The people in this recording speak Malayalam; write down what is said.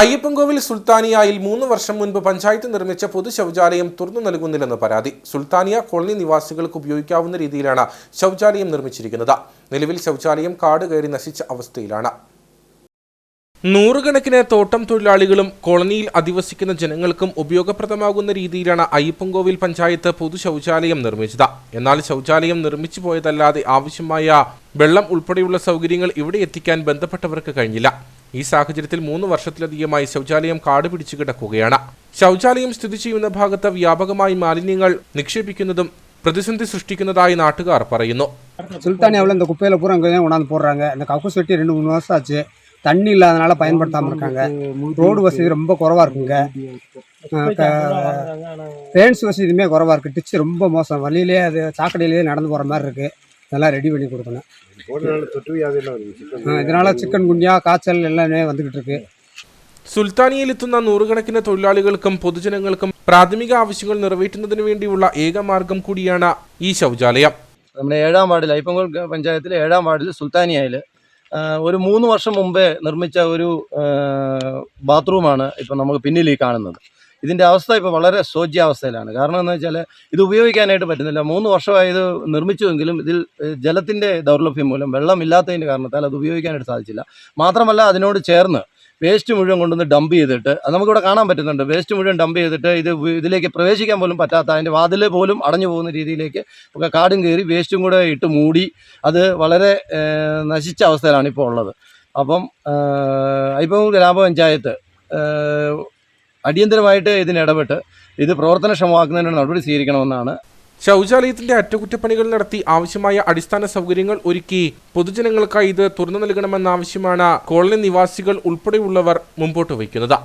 അയ്യപ്പൻകോവിൽ സുൽത്താനിയായിൽ മൂന്ന് വർഷം മുൻപ് പഞ്ചായത്ത് നിർമ്മിച്ച പൊതു ശൗചാലയം തുറന്നു നൽകുന്നില്ലെന്ന് പരാതി സുൽത്താനിയ കോളനി നിവാസികൾക്ക് ഉപയോഗിക്കാവുന്ന രീതിയിലാണ് ശൗചാലയം നിർമ്മിച്ചിരിക്കുന്നത്. നിലവിൽ ശൗചാലയം കാട് കയറി നശിച്ച അവസ്ഥയിലാണ്. നൂറുകണക്കിന് തോട്ടം തൊഴിലാളികളും കോളനിയിൽ അധിവസിക്കുന്ന ജനങ്ങൾക്കും ഉപയോഗപ്രദമാകുന്ന രീതിയിലാണ് അയ്യപ്പൻകോവിൽ പഞ്ചായത്ത് പൊതു ശൗചാലയം നിർമ്മിച്ചത്. എന്നാൽ ശൗചാലയം നിർമ്മിച്ചു പോയതല്ലാതെ ആവശ്യമായ വെള്ളം ഉൾപ്പെടെയുള്ള സൗകര്യങ്ങൾ ഇവിടെ എത്തിക്കാൻ ബന്ധപ്പെട്ടവർക്ക് കഴിഞ്ഞില്ല. ഈ സാഹചര്യത്തിൽ മൂന്ന് വർഷത്തിലധികമായി ശൗചാലയം കാട് പിടിച്ചു കിടക്കുകയാണ് ശൗചാലയം സ്ഥിതി ചെയ്യുന്ന ഭാഗത്ത് വ്യാപകമായി മാലിന്യങ്ങൾ നിക്ഷേപിക്കുന്നതും പ്രതിസന്ധി സൃഷ്ടിക്കുന്നതായി നാട്ടുകാർ പറയുന്നു സുൽത്താനി அவள இந்த குப்பையில பூரா அங்கே கொண்டாந்து போடுறாங்க இந்த கக்கூஸ் வெட்டி ரெண்டு மூணு வருஷம் ஆச்சு தண்ணி இல்லாதனால பயன்படுத்தாமல் இருக்காங்க ரோடு வசதி ரொம்ப குறவாக இருக்குங்க ட்ரெயின்ஸ் வசதியுமே குறவாக இருக்குது டிச்சு ரொம்ப மோசம் வழியிலே அது சாக்கடையிலேயே நடந்து போகிற மாதிரி இருக்குது இதெல்லாம் ரெடி பண்ணி கொடுக்கணும் போடுறதுனால தொற்று வியாதியெல்லாம் வருது சிக்கன் ஆ, இதனால சிக்கன் குண்டியா காய்ச்சல் எல்லாமே வந்துக்கிட்டு இருக்கு സുൽത്താനിയയിലെത്തുന്ന നൂറുകണക്കിന് തൊഴിലാളികൾക്കും പൊതുജനങ്ങൾക്കും പ്രാഥമിക ആവശ്യങ്ങൾ നിറവേറ്റുന്നതിന് വേണ്ടിയുള്ള ഏക മാർഗം കൂടിയാണ് ഈ ശൗചാലയം നമ്മുടെ ഏഴാം വാർഡിൽ അയ്യപ്പൻകോൾ പഞ്ചായത്തിലെ ഏഴാം വാർഡിൽ സുൽത്താനിയയിൽ ഒരു മൂന്ന് വർഷം മുമ്പേ നിർമ്മിച്ച ഒരു ആ, ബാത്റൂമാണ് ഇപ്പം നമുക്ക് പിന്നിൽ ഈ കാണുന്നത് ഇതിന്റെ അവസ്ഥ ഇപ്പോൾ വളരെ ശോച്യാവസ്ഥയിലാണ്. കാരണം എന്ന് വെച്ചാൽ ഇത് ഉപയോഗിക്കാനായിട്ട് പറ്റുന്നില്ല. മൂന്ന് വർഷമായി ഇത് നിർമ്മിച്ചുവെങ്കിലും ഇതിൽ ജലത്തിന്റെ ദൗർലഭ്യം മൂലം വെള്ളമില്ലാത്തതിന്റെ കാരണത്താൽ അത് ഉപയോഗിക്കാനായിട്ട് സാധിച്ചില്ല. മാത്രമല്ല അതിനോട് ചേർന്ന് വേസ്റ്റ് മുഴുവൻ കൊണ്ടുവന്ന് ഡംപ് ചെയ്തിട്ട് അത് നമുക്കിവിടെ കാണാൻ പറ്റുന്നുണ്ട്. വേസ്റ്റ് മുഴുവൻ ഡംപ് ചെയ്തിട്ട് ഇത് ഇതിലേക്ക് പ്രവേശിക്കാൻ പോലും പറ്റാത്ത അതിന്റെ വാതിൽ പോലും അടഞ്ഞു പോകുന്ന രീതിയിലേക്ക് ഒക്കെ കാടും കയറി വേസ്റ്റും കൂടെ ഇട്ട് മൂടി അത് വളരെ നശിച്ച അവസ്ഥയിലാണ് ഇപ്പോൾ ഉള്ളത്. അപ്പം ഇപ്പം ഗ്രാമപഞ്ചായത്ത് അടിയന്തരമായിട്ട് ഇതിന് ഇടപെട്ട് ഇത് പ്രവർത്തനക്ഷമമാക്കുന്നതിനുള്ള നടപടി സ്വീകരിക്കണമെന്നാണ്. ശൗചാലയത്തിന്റെ അറ്റകുറ്റപ്പണികൾ നടത്തി ആവശ്യമായ അടിസ്ഥാന സൗകര്യങ്ങൾ ഒരുക്കി പൊതുജനങ്ങൾക്കായി ഇത് തുറന്നു നൽകണമെന്ന ആവശ്യമാണ് കോളനി നിവാസികൾ ഉൾപ്പെടെയുള്ളവർ മുമ്പോട്ട് വയ്ക്കുന്നത്.